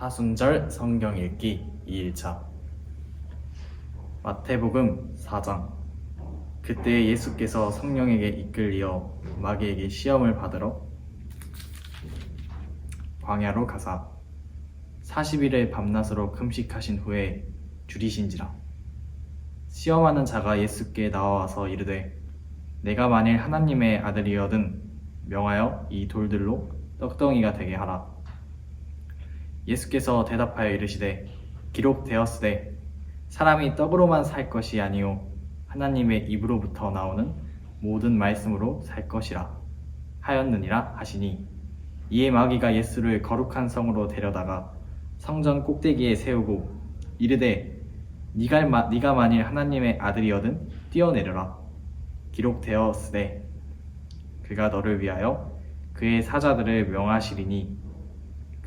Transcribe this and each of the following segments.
사순절 성경 읽기 2일차. 마태복음 4장. 그때 예수께서 성령에게 이끌리어 마귀에게 시험을 받으러 광야로 가사. 40일의 밤낮으로 금식하신 후에 줄이신지라. 시험하는 자가 예수께 나와서 이르되 내가 만일 하나님의 아들이여든 명하여 이 돌들로 떡덩이가 되게 하라 예수께서 대답하여 이르시되 기록되었으되 사람이 떡으로만 살 것이 아니요 하나님의 입으로부터 나오는 모든 말씀으로 살 것이라 하였느니라 하시니 이에 마귀가 예수를 거룩한 성으로 데려다가 성전 꼭대기에 세우고 이르되 네가, 마, 네가 만일 하나님의 아들이여든 뛰어내려라. 기록되었으되 그가 너를 위하여 그의 사자들을 명하시리니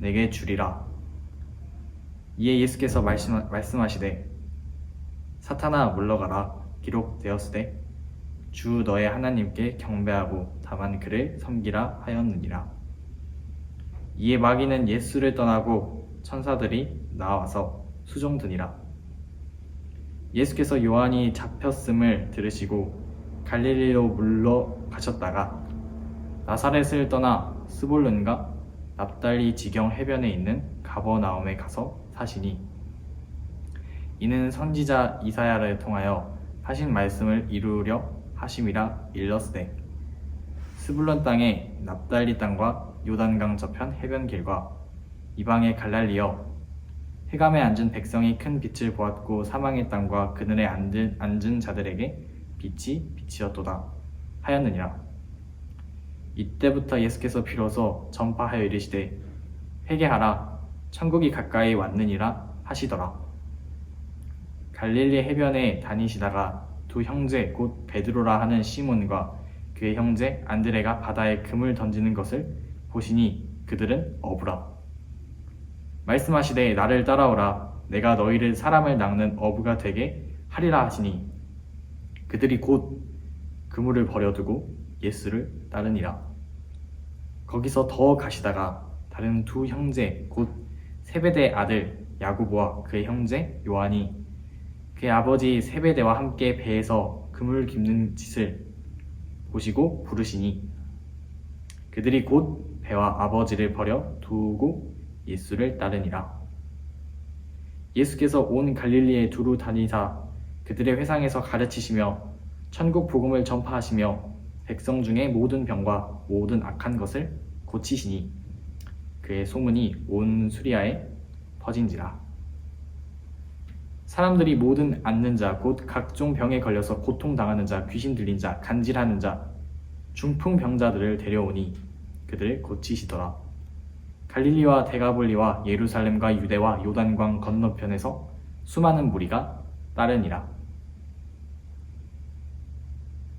내게 주리라. 이에 예수께서 말씀, 말씀하시되 사탄아 물러가라 기록되었으되 주 너의 하나님께 경배하고 다만 그를 섬기라 하였느니라. 이에 마귀는 예수를 떠나고 천사들이 나와서 수종드니라. 예수께서 요한이 잡혔음을 들으시고 갈릴리로 물러가셨다가 나사렛을 떠나 스볼른과 납달리 지경 해변에 있는 가버나움에 가서 사시니 이는 선지자 이사야를 통하여 하신 말씀을 이루려 하심이라 일렀으되 스불론 땅에 납달리 땅과 요단강 저편 해변길과 이방의 갈랄리여 해감에 앉은 백성이 큰 빛을 보았고 사망의 땅과 그늘에 앉은, 앉은 자들에게 빛이 빛이었도다 하였느니라 이때부터 예수께서 비로소 전파하여 이르시되 회개하라. 천국이 가까이 왔느니라 하시더라. 갈릴리 해변에 다니시다가 두 형제 곧 베드로라 하는 시몬과 그의 형제 안드레가 바다에 금을 던지는 것을 보시니 그들은 어부라. 말씀하시되 나를 따라오라. 내가 너희를 사람을 낚는 어부가 되게 하리라 하시니 그들이 곧 그물을 버려두고 예수를 따르니라. 거기서 더 가시다가 다른 두 형제 곧 세베대 아들 야고보와 그의 형제 요한이 그의 아버지 세베대와 함께 배에서 그물 깁는 짓을 보시고 부르시니 그들이 곧 배와 아버지를 버려 두고 예수를 따르니라. 예수께서 온 갈릴리에 두루 다니사 그들의 회상에서 가르치시며 천국 복음을 전파하시며 백성 중에 모든 병과 모든 악한 것을 고치시니 그의 소문이 온 수리아에 퍼진지라. 사람들이 모든 앓는 자 곧 각종 병에 걸려서 고통당하는 자 귀신 들린 자 간질하는 자 중풍 병자들을 데려오니 그들을 고치시더라. 갈릴리와 데가볼리와 예루살렘과 유대와 요단강 건너편에서 수많은 무리가 따르니라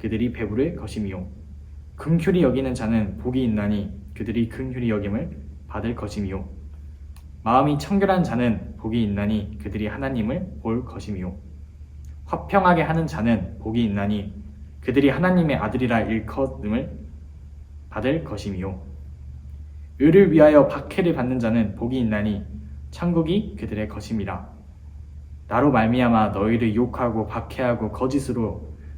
그들이 배부를 것임이요. 긍휼히 여기는 자는 복이 있나니 그들이 긍휼히 여김을 받을 것임이요. 마음이 청결한 자는 복이 있나니 그들이 하나님을 볼 것임이요. 화평하게 하는 자는 복이 있나니 그들이 하나님의 아들이라 일컫음을 받을 것임이요. 의를 위하여 박해를 받는 자는 복이 있나니 천국이 그들의 것임이라. 나로 말미암아 너희를 욕하고 박해하고 거짓으로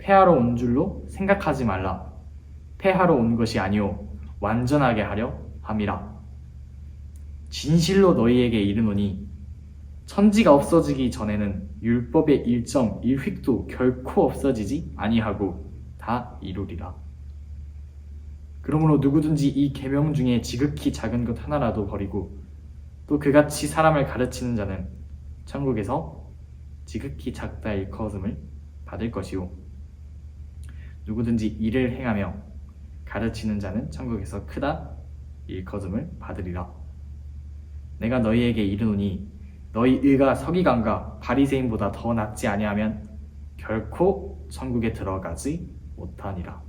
폐하러 온 줄로 생각하지 말라. 폐하러 온 것이 아니요 완전하게 하려 함이라. 진실로 너희에게 이르노니 천지가 없어지기 전에는 율법의 일점 일획도 결코 없어지지 아니하고 다 이루리라. 그러므로 누구든지 이 계명 중에 지극히 작은 것 하나라도 버리고 또 그같이 사람을 가르치는 자는 천국에서 지극히 작다 일컬음을 받을 것이요 누구든지 이를 행하며 가르치는 자는 천국에서 크다 일컬음을 받으리라. 내가 너희에게 이르노니 너희 의가 서기관과 바리새인보다 더 낫지 아니하면 결코 천국에 들어가지 못하니라.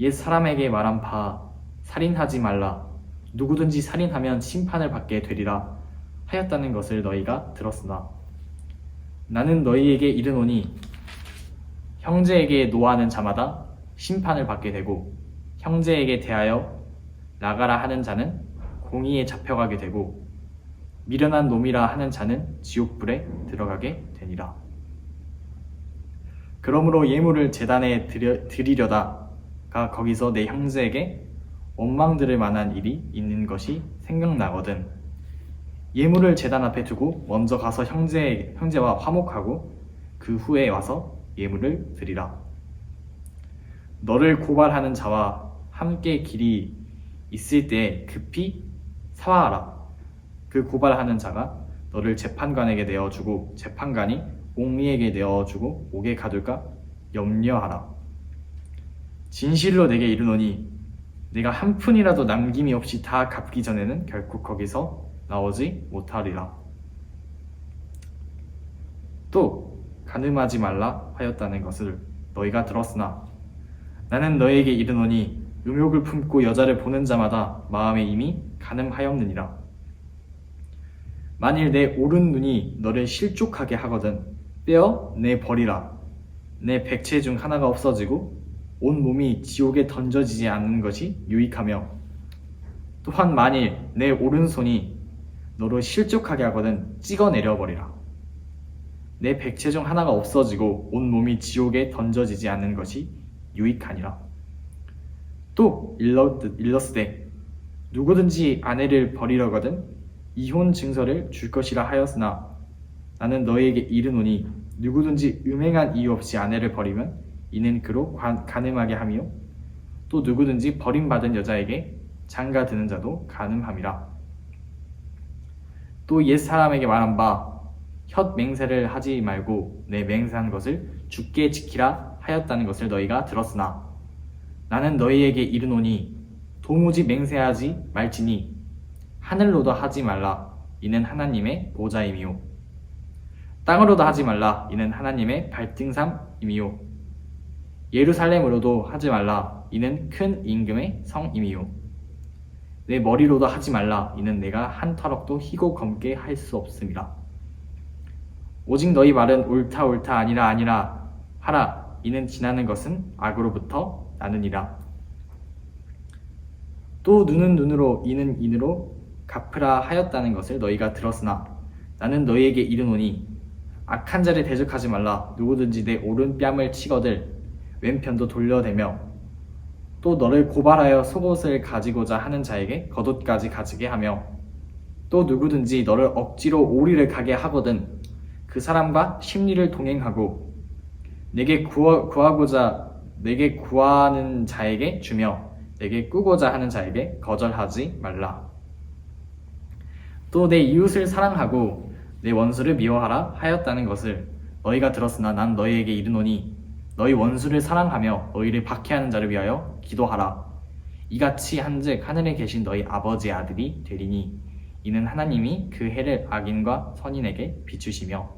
옛 사람에게 말한 바 살인하지 말라 누구든지 살인하면 심판을 받게 되리라 하였다는 것을 너희가 들었으나 나는 너희에게 이르노니 형제에게 노하는 자마다 심판을 받게 되고 형제에게 대하여 나가라 하는 자는 공의에 잡혀가게 되고 미련한 놈이라 하는 자는 지옥불에 들어가게 되니라. 그러므로 예물을 재단에 드려, 드리려 다가 거기서 내 형제에게 원망 들을 만한 일이 있는 것이 생각나거든. 예물을 재단 앞에 두고 먼저 가서 형제, 형제와 화목하고 그 후에 와서 예물을 드리라. 너를 고발하는 자와 함께 길이 있을 때 급히 사화하라. 그 고발하는 자가 너를 재판관에게 내어주고 재판관이 옥리에게 내어주고 옥에 가둘까 염려하라. 진실로 내게 이르노니 내가 한 푼이라도 남김이 없이 다 갚기 전에는 결코 거기서 나오지 못하리라. 또 가늠하지 말라 하였다는 것을 너희가 들었으나 나는 너희에게 이르노니 음욕을 품고 여자를 보는 자마다 마음에 이미 가늠하였느니라. 만일 내 오른 눈이 너를 실족하게 하거든 빼어 내 버리라. 내 백체 중 하나가 없어지고 온 몸이 지옥에 던져지지 않는 것이 유익하며 또한 만일 내 오른손이 너를 실족하게 하거든 찍어내려 버리라. 내 백체 중 하나가 없어지고 온 몸이 지옥에 던져지지 않는 것이 유익하니라. 또 일렀으되 누구든지 아내를 버리려거든 이혼 증서를 줄 것이라 하였으나 나는 너희에게 이르노니 누구든지 음행한 이유 없이 아내를 버리면 이는 그로 가늠하게 하며 또 누구든지 버림받은 여자에게 장가 드는 자도 가늠함이라 또 옛 사람에게 말한 바 혓 맹세를 하지 말고 내 맹세한 것을 죽게 지키라 하였다는 것을 너희가 들었으나 나는 너희에게 이르노니 도무지 맹세하지 말지니 하늘로도 하지 말라. 이는 하나님의 보좌임이요. 땅으로도 하지 말라. 이는 하나님의 발등삼임이요. 예루살렘으로도 하지 말라. 이는 큰 임금의 성임이요. 내 머리로도 하지 말라. 이는 내가 한 터럭도 희고 검게 할 수 없음이라 오직 너희 말은 옳다 옳다 아니라 아니라 하라 이는 지나는 것은 악으로부터 나느니라. 또 눈은 눈으로 이는 인으로 갚으라 하였다는 것을 너희가 들었으나 나는 너희에게 이르노니 악한 자를 대적하지 말라 누구든지 내 오른 뺨을 치거들 왼편도 돌려대며 또 너를 고발하여 속옷을 가지고자 하는 자에게 겉옷까지 가지게 하며 또 누구든지 너를 억지로 오리를 가게 하거든 그 사람과 심리를 동행하고 내게 구하, 구하고자 내게 구하는 자에게 주며 내게 꾸고자 하는 자에게 거절하지 말라. 또 내 이웃을 사랑하고 내 원수를 미워하라 하였다는 것을 너희가 들었으나 난 너희에게 이르노니 너희 원수를 사랑하며 너희를 박해하는 자를 위하여 기도하라 이같이 한즉 하늘에 계신 너희 아버지의 아들이 되리니 이는 하나님이 그 해를 악인과 선인에게 비추시며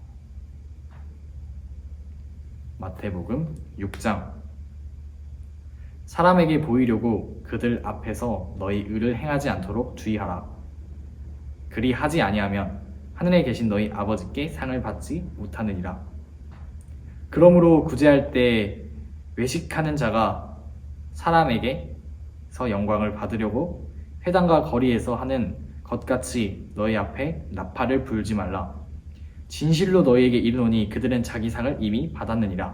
마태복음 6장. 사람에게 보이려고 그들 앞에서 너희 의를 행하지 않도록 주의하라. 그리 하지 아니하면 하늘에 계신 너희 아버지께 상을 받지 못하느니라. 그러므로 구제할 때 외식하는 자가 사람에게서 영광을 받으려고 회당과 거리에서 하는 것같이 너희 앞에 나팔을 불지 말라. 진실로 너희에게 이르노니 그들은 자기 상을 이미 받았느니라.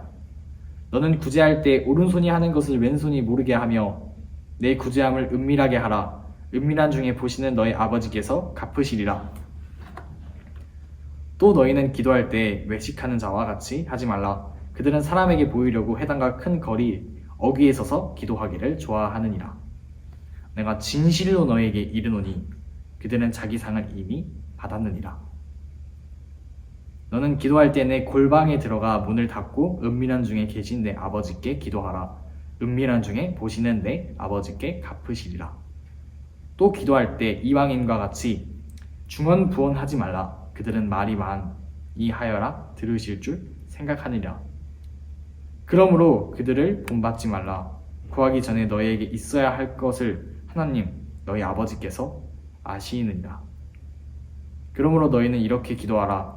너는 구제할 때 오른손이 하는 것을 왼손이 모르게 하며 내 구제함을 은밀하게 하라. 은밀한 중에 보시는 너희 아버지께서 갚으시리라. 또 너희는 기도할 때 외식하는 자와 같이 하지 말라. 그들은 사람에게 보이려고 회당과 큰 거리 어귀에 서서 기도하기를 좋아하느니라. 내가 진실로 너에게 이르노니 그들은 자기 상을 이미 받았느니라. 너는 기도할 때 내 골방에 들어가 문을 닫고 은밀한 중에 계신 내 아버지께 기도하라. 은밀한 중에 보시는 내 아버지께 갚으시리라. 또 기도할 때 이방인과 같이 중언 부언하지 말라. 그들은 말이 많이 하여라 들으실 줄 생각하느니라. 그러므로 그들을 본받지 말라. 구하기 전에 너희에게 있어야 할 것을 하나님 너희 아버지께서 아시느니라. 그러므로 너희는 이렇게 기도하라.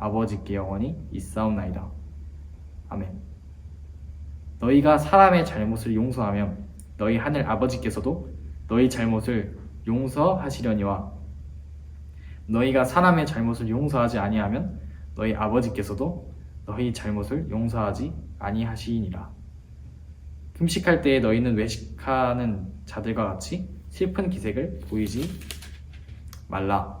아버지께 영원히 있사옵나이다. 아멘. 너희가 사람의 잘못을 용서하면 너희 하늘 아버지께서도 너희 잘못을 용서하시려니와 너희가 사람의 잘못을 용서하지 아니하면 너희 아버지께서도 너희 잘못을 용서하지 아니하시니라. 금식할 때에 너희는 외식하는 자들과 같이 슬픈 기색을 보이지 말라.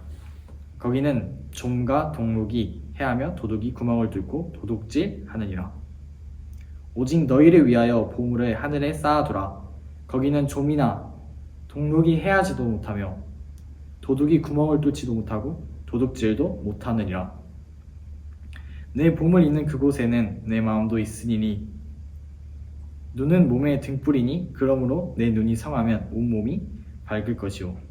거기는 좀과 동록이 해하며 도둑이 구멍을 뚫고 도둑질 하느니라. 오직 너희를 위하여 보물을 하늘에 쌓아두라. 거기는 좀이나 동록이 해하지도 못하며 도둑이 구멍을 뚫지도 못하고 도둑질도 못하느니라. 내 보물 있는 그곳에는 내 마음도 있으니니 눈은 몸의 등불이니 그러므로 내 눈이 성하면 온몸이 밝을 것이요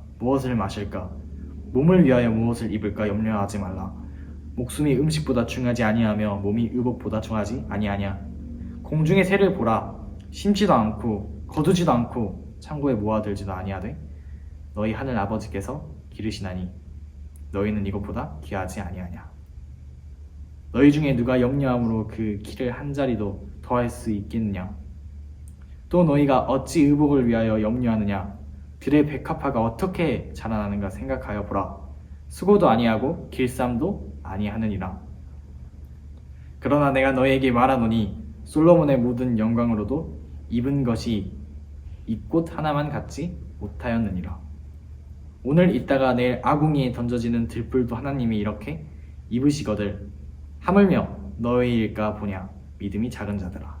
무엇을 마실까? 몸을 위하여 무엇을 입을까 염려하지 말라. 목숨이 음식보다 중하지 아니하며 몸이 의복보다 중하지 아니하냐? 공중의 새를 보라. 심지도 않고 거두지도 않고 창고에 모아들지도 아니하되 너희 하늘 아버지께서 기르시나니 너희는 이것보다 귀하지 아니하냐? 너희 중에 누가 염려함으로 그 키를 한 자리도 더할 수 있겠느냐? 또 너희가 어찌 의복을 위하여 염려하느냐? 들의 백합화가 어떻게 자라나는가 생각하여 보라. 수고도 아니하고 길쌈도 아니하느니라. 그러나 내가 너희에게 말하노니 솔로몬의 모든 영광으로도 입은 것이 이 꽃 하나만 갖지 못하였느니라. 오늘 있다가 내일 아궁이에 던져지는 들불도 하나님이 이렇게 입으시거들 하물며 너희일까 보냐 믿음이 작은 자들아.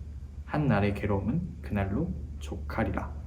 한 날의 괴로움은 그날로 족하리라.